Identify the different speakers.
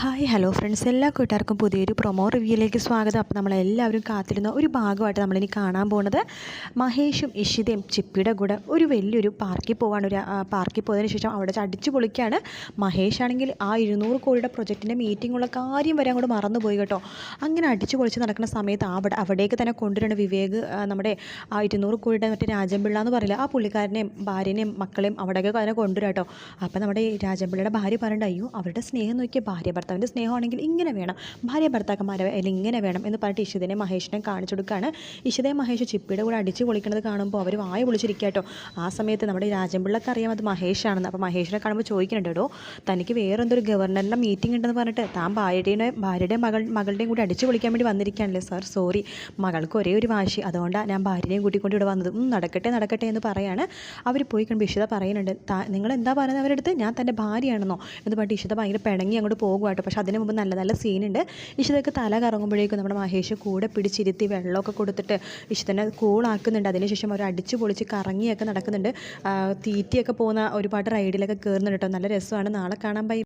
Speaker 1: Hi hello friends എല്ലാ കൂട്ടുകാർക്കും പുതിയൊരു പ്രൊമോ റിവ്യൂയിലേക്ക് സ്വാഗതം. അപ്പോൾ നമ്മളെല്ലാവരും കാത്തിരുന്ന ഒരു ഭാഗമായിട്ട് നമ്മളിനി കാണാൻ പോകുന്നത് മഹേഷും ഇഷിതയും ചിപ്പിയുടെ കൂടെ ഒരു വലിയൊരു പാർക്കിൽ പോവാണ്. ഒരു പാർക്കിൽ പോയതിന് ശേഷം അവിടെ അടിച്ചു പൊളിക്കുകയാണ് മഹേഷ് ആണെങ്കിൽ ആ ഇരുന്നൂറ് കോടിയുടെ പ്രൊജക്റ്റിന്റെ മീറ്റിങ്ങുള്ള കാര്യം വരെ അങ്ങോട്ട് മറന്നുപോയി കേട്ടോ. അങ്ങനെ അടിച്ചു പൊളിച്ച് നടക്കുന്ന സമയത്ത് അവിടെ അവിടേക്ക് തന്നെ കൊണ്ടുവരുന്ന വിവേക് നമ്മുടെ ആ ഇരുന്നൂറ് കോടിയുടെ മറ്റേ രാജൻപിള്ള എന്ന് പറയില്ല ആ പുള്ളിക്കാരനെയും ഭാര്യനെയും മക്കളെയും അവിടേക്ക് തന്നെ കൊണ്ടുവരാം കേട്ടോ. അപ്പോൾ നമ്മുടെ രാജൻപിള്ളയുടെ ഭാര്യ പറയണ്ട അയ്യോ അവരുടെ സ്നേഹം നോക്കിയ ഭാര്യ ഭർത്താവിന്റെ സ്നേഹമാണെങ്കിൽ ഇങ്ങനെ വേണം. ഭാര്യ ഭർത്താക്കന്മാരെ അല്ലെങ്കിൽ ഇങ്ങനെ വേണം എന്ന് പറഞ്ഞിട്ട് ഇഷിതനെ മഹേഷിനെ കാണിച്ചു കൊടുക്കുകയാണ്. ഇഷിതയെ മഹേഷ് ചിപ്പിയുടെ കൂടെ അടിച്ച് പൊളിക്കുന്നത് കാണുമ്പോൾ അവർ വായ പൊളിച്ചിരിക്കാട്ടോ ആ സമയത്ത് നമ്മുടെ രാജൻപിള്ളക്ക് അറിയാം അത് മഹേഷാണെന്ന്. അപ്പോൾ മഹേഷിനെ കാണുമ്പോൾ ചോദിക്കുന്നുണ്ട് കേട്ടോ തനിക്ക് വേറെ എന്തൊരു ഗവർണറിന്റെ മീറ്റിംഗ് ഉണ്ടെന്ന് പറഞ്ഞിട്ട് താൻ ഭാര്യയുടെ ഭാര്യയുടെ മകൾ മകളുടെയും കൂടി അടിച്ച് പൊളിക്കാൻ വേണ്ടി വന്നിരിക്കുകയാണല്ലേ? സാർ സോറി മകൾക്ക് ഒരേ ഒരു വാശി. അതുകൊണ്ടാണ് ഞാൻ ഭാര്യനെയും കൂട്ടിക്കൊണ്ട് ഇവിടെ വന്നത്. നടക്കട്ടെ നടക്കട്ടെ എന്ന് പറയാണ്. അവർ പോയി കണ്ട് ഇഷിത പറയുന്നുണ്ട് നിങ്ങൾ എന്താ പറയുന്നത്? അവരുടെ അടുത്ത് ഞാൻ തന്റെ ഭാര്യയാണെന്നോ? എന്ന് പറഞ്ഞിട്ട് ഇഷിത ഭയങ്കര പിണങ്ങി അങ്ങോട്ട് പോകുക കേട്ടോ. പക്ഷേ അതിന് മുമ്പ് നല്ല നല്ല സീനുണ്ട്. ഇഷിതൊക്കെ തല കറങ്ങുമ്പോഴേക്കും നമ്മുടെ മഹേഷ് കൂടെ പിടിച്ചിരുത്തി വെള്ളമൊക്കെ കൊടുത്തിട്ട് ഇഷിതനെ കൂളാക്കുന്നുണ്ട് അതിനുശേഷം അവർ അടിച്ച് പൊളിച്ച് കറങ്ങിയൊക്കെ നടക്കുന്നുണ്ട്. തീറ്റിയൊക്കെ പോകുന്ന ഒരുപാട് റൈഡിലൊക്കെ കയറുന്നുണ്ട് കേട്ടോ. നല്ല രസമാണ്. നാളെ കാണാൻ ബൈ